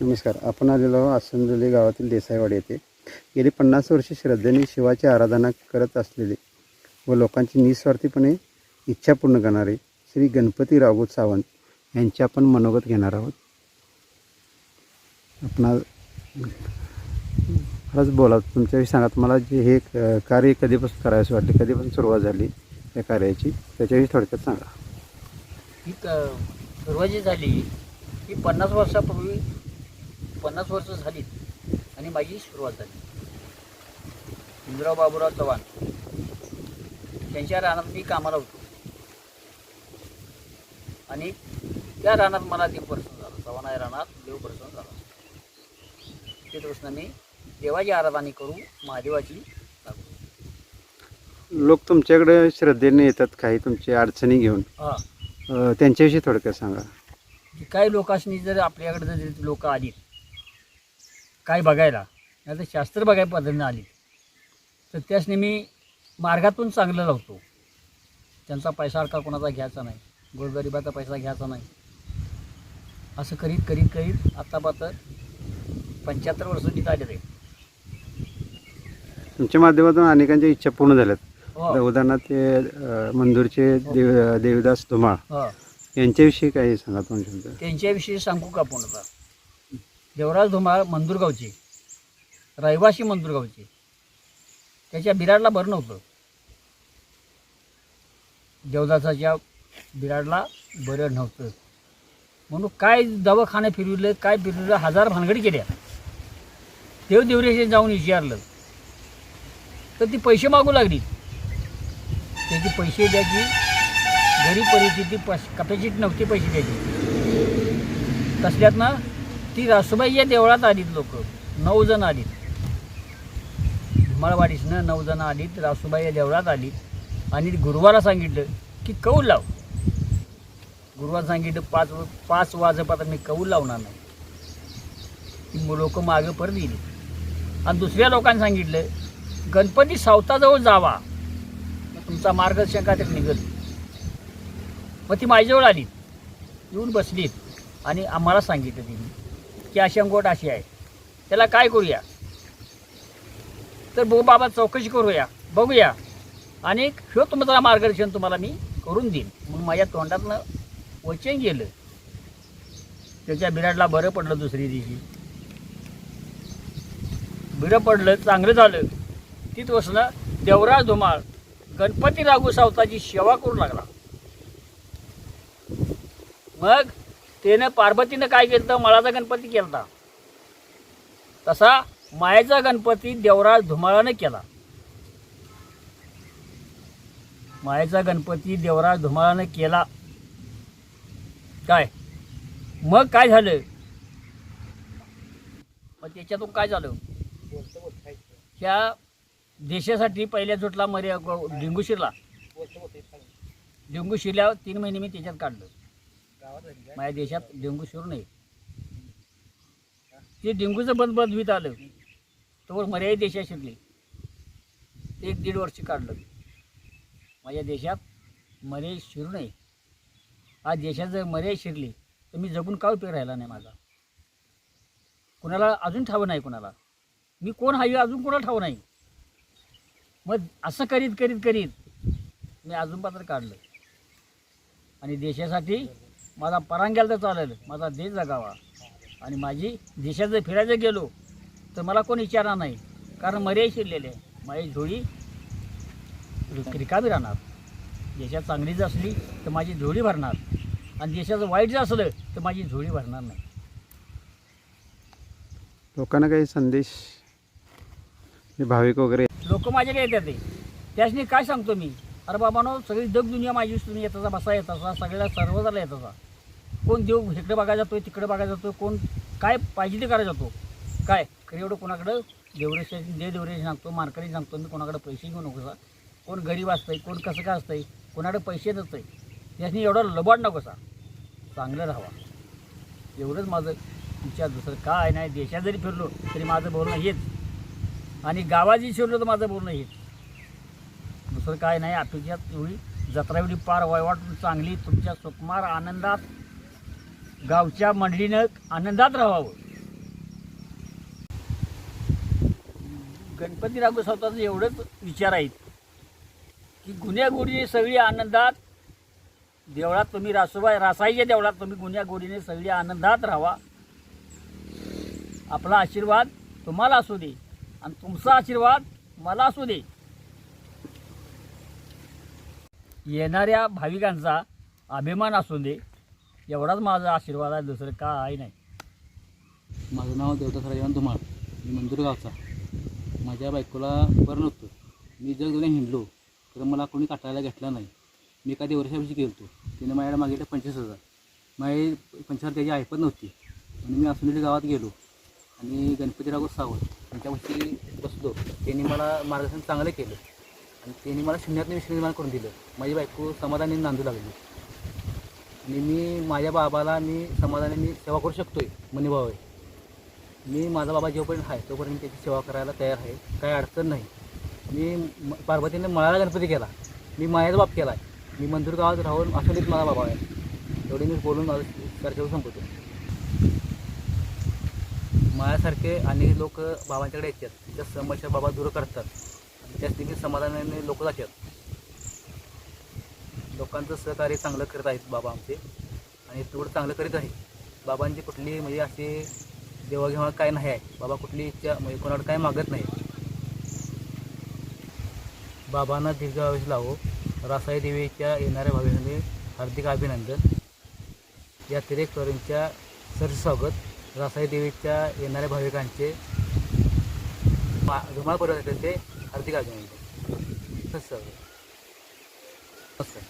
नमस्कार. आपण आलेलो आहोत गावातील देसाईवाडी येथे. गेली पन्नास वर्षे श्रद्धेने शिवाची आराधना करत असलेले व लोकांची निस्वार्थीपणे इच्छा पूर्ण करणारे श्री गणपती रावगुत सावंत यांचे आपण मनोगत घेणार आहोत. आपण खरंच बोला तुमच्याविषयी सांगा. तुम्हाला जे हे कार्य कधीपासून करायचं वाटले? कधीपासून सुरुवात झाली या कार्याची? त्याच्याविषयी थोडक्यात सांगा. ही सुरुवात जी झाली ही पन्नास वर्षापूर्वी पन्नास वर्ष झाली आणि माझी सुरुवात झाली. इंद्राव बाबूराव चव्हाण त्यांच्या रानात मी कामाला होतो. आणि त्या रानात मला देवदर्शन झालं. चव्हाण या रानात देवदर्शन झालं. तिथपासून मी देवाची आराधना करू महादेवाची लागू. लोक तुमच्याकडे श्रद्धेने येतात काही तुमच्या अडचणी घेऊन. त्यांच्याविषयी थोडक्यात सांगा. काही लोकांनी जर आपल्याकडे जर लोक आली काय बघायला? नाही तर शास्त्र बघायला पद्धतीनं आली तर त्यासनी मी मार्गातून चांगलं लावतो. त्यांचा पैसा अडका कोणाचा घ्यायचा नाही. गोरगरिबाचा पैसा घ्यायचा नाही. असं करीत करीत करीत आतापातर पंच्याहत्तर वर्ष तिथं आले ते तुमच्या माध्यमातून अनेकांच्या इच्छा पूर्ण झाल्यात. हो. उदाहरणार्थ ते मंदूरचे देव देवदास धुमाळ हो. यांच्याविषयी काही सांगा शब्द त्यांच्याविषयी सांगू का आपण आता देवराज धुमाळ मंदुरगावचे. रहिवासी मंदुरगावचे. त्याच्या बिराडला बरं नव्हतं. देवदासाच्या बिराडला बरं नव्हतं. म्हणून काय दवाखाने फिरविलं काय फिरविलं हजार भानगडी केल्या. देव देवरेशी जाऊन विचारलं. तर ती पैसे मागू लागली. त्याची पैसे द्यायची गरीब परिस्थिती पस कपॅसिटी नव्हती पैसे द्यायची. तसल्यातनं ती रासुबाई या देवळात आलीत लोक. नऊ जण आलीत. धुमाळवाडीसनं नऊ जण आलीत रासूबाई या देवळात आलीत. आणि गुरुवारा सांगितलं की कौल लाव. गुरुवार सांगितलं पाच पाच वाजेपर्यंत मी कौल लावणार नाही. ती लोक मागं परत गेली आणि दुसऱ्या लोकांनी सांगितलं गणपती सावताजवळ जावा. तुमचा मार्गदर्शकात निघत मग ती माझ्याजवळ आली येऊन बसलीत. आणि आम्हाला सांगितलं तिने. की अशी अंगोट अशी आहे. त्याला काय करूया? तर बो बाबा चौकशी करूया बघूया. आणि ह्यो तुमचा मार्गदर्शन तुम्हाला मी करून देईन. मग माझ्या तोंडातनं वचन गेलं. त्याच्या बिराडला बरं पडलं दुसरी दिवशी. बरं पडलं चांगलं झालं. तिथं बसणं देवराज धुमाळ गणपती राघू सावताची सेवा करू लागला. मग त्याने पार्वतीनं काय केलं तर मळाचा गणपती होता. तसा मायाचा गणपती देवराज धुमाळानं केला. मायाचा गणपती देवराज धुमाळानं केला. काय? मग काय झालं? मग त्याच्यातून काय झालं? त्या देशासाठी पहिल्या झुटला मर्या डेंगू शिरला शिरल्यावर तीन महिने मी त्याच्यात काढलं. माझ्या देशात डेंगू शिरू नये. ते डेंगूचं बंद बंद होत आलं तोवर मर्यादित देशात शिरले. एक दीड वर्ष काढलं. माझ्या देशात मर्यादित शिरू नये. आज देशात जर मर्यादित शिरली तर मी जगून का उपयोग राहिला नाही माझा. कुणाला अजून ठावं नाही कुणाला. मी कोण आहे अजून कोणाला ठावं नाही. मग असं करीत करीत करीत मी अजून पात्र काढलं. आणि देशासाठी माझा परांग्याला तर चालेल. माझा देश जगावा. आणि माझी देशात जर फिरायचं गेलो तर मला कोण विचारणार नाही. कारण मर्यादा शिरलेले आहे. माझी झोळी रिक- रिकामी राहणार. देशात चांगली जर असली तर माझी झोळी भरणार. आणि देशाचं वाईट जर असलं तर माझी झोळी भरणार नाही. लोकांना काही संदेश भाविक वगैरे लोक माझ्याकडे येतात ते. त्याच्यानी काय सांगतो मी? अरे बाबानो सगळी जग दुनिया माझी तुम्ही येताचा बसा येताचा सगळ्याला सर्वजला येताचा कोण देव इकडे बघायला जातोय तिकडे बघायला जातोय कोण काय पाहिजे ते करायला जातो. काय? खरं एवढं कोणाकडं देवरेश दे देवरेश सांगतो मारकरी सांगतो मी कोणाकडे पैसे घेऊ नको कोण गरीब असतंय कोण कसं काय असतंय कोणाकडे पैसे नसतंय त्याच्यानी एवढं लबाड नको सा चांगलं राहावा. एवढंच माझं विचार. दुसरं काय नाही. देशात जरी फिरलो तरी माझं बोलणं हेच. आणि गावात शिरलो तर माझं बोलणं हेच. दुसरं काय नाही. अपेक्षात एवढी जत्रा एवढी पार वयवाट चांगली. तुमच्या सुकुमार आनंदात गावच्या मंडळीनं आनंदात राहावं. गणपती राघव स्वतःचं एवढंच विचार आहेत की गुन्ह्यागोडीने सगळी आनंदात देवळात तुम्ही रासोबा रासाईच्या देवळात तुम्ही गुन्ह्यागोडीने सगळी आनंदात राहा आपला आशीर्वाद तुम्हाला असू दे आणि तुमचा आशीर्वाद मला असू दे. येणाऱ्या भाविकांचा अभिमान असू दे. एवढाच माझा आशीर्वाद आहे दुसरं काय नाही. माझं नाव देवदास धुमाळ मी मंजूर गावचा. माझ्या बायकोला बरं नव्हतं. मी जर दोन्ही हिंडलो तर मला कोणी काटायला घेतला नाही. मी एका देवरशापाशी गेलो तिने माझ्याकडे मागितलं पंचवीस हजार. माझी पंचवीस हजार त्याची ऐपत नव्हती. आणि मी आसुंदरी गावात गेलो. आणि गणपतीराव सावंत त्यांच्यापाशी बसलो. त्यांनी मला मार्गदर्शन चांगलं केलं. आणि त्यांनी मला शून्यातनं विषय निर्माण करून दिलं. माझी बायको समाधानी नांदू लागली. आणि मी माझ्या बाबाला मी समाधानाने सेवा करू शकतो आहे मनीभाव आहे मी माझा बाबा जोपर्यंत आहे तोपर्यंत मी त्याची सेवा करायला तयार आहे काही अडचण नाही. मी म- पार्वतीने मळाला गणपती केला. मी मायाचा बाप केला आहे मी मंजूर गावात राहून असलीच माझा बाबा आहे. एवढे मी बोलून माझं चर्चेवर संपवतो. माझ्यासारखे अनेक लोक बाबांच्याकडे येतात. त्या समस्या बाबा दूर करतात. आणि त्याच देखील समाधानाने लोक जातात. लोकांचं सहकार्य चांगलं करत आहेत बाबा आमचे. आणि तेवढं चांगलं करीत आहे बाबांची कुठली म्हणजे असे देवाघेवा काय नाही आहे. बाबा कुठली इच्छा म्हणजे कोणावर काय मागत नाही. बाबांना दीर्घ लावो. रासाई देवीच्या येणाऱ्या भाविकांनी हार्दिक अभिनंदन. या तिरेकरांच्या सरस स्वागत रासाई देवीच्या येणाऱ्या भाविकांचे मा धुमाळ परिवाराचे हार्दिक अभिनंदन. सरस्वागत. नमस्कार.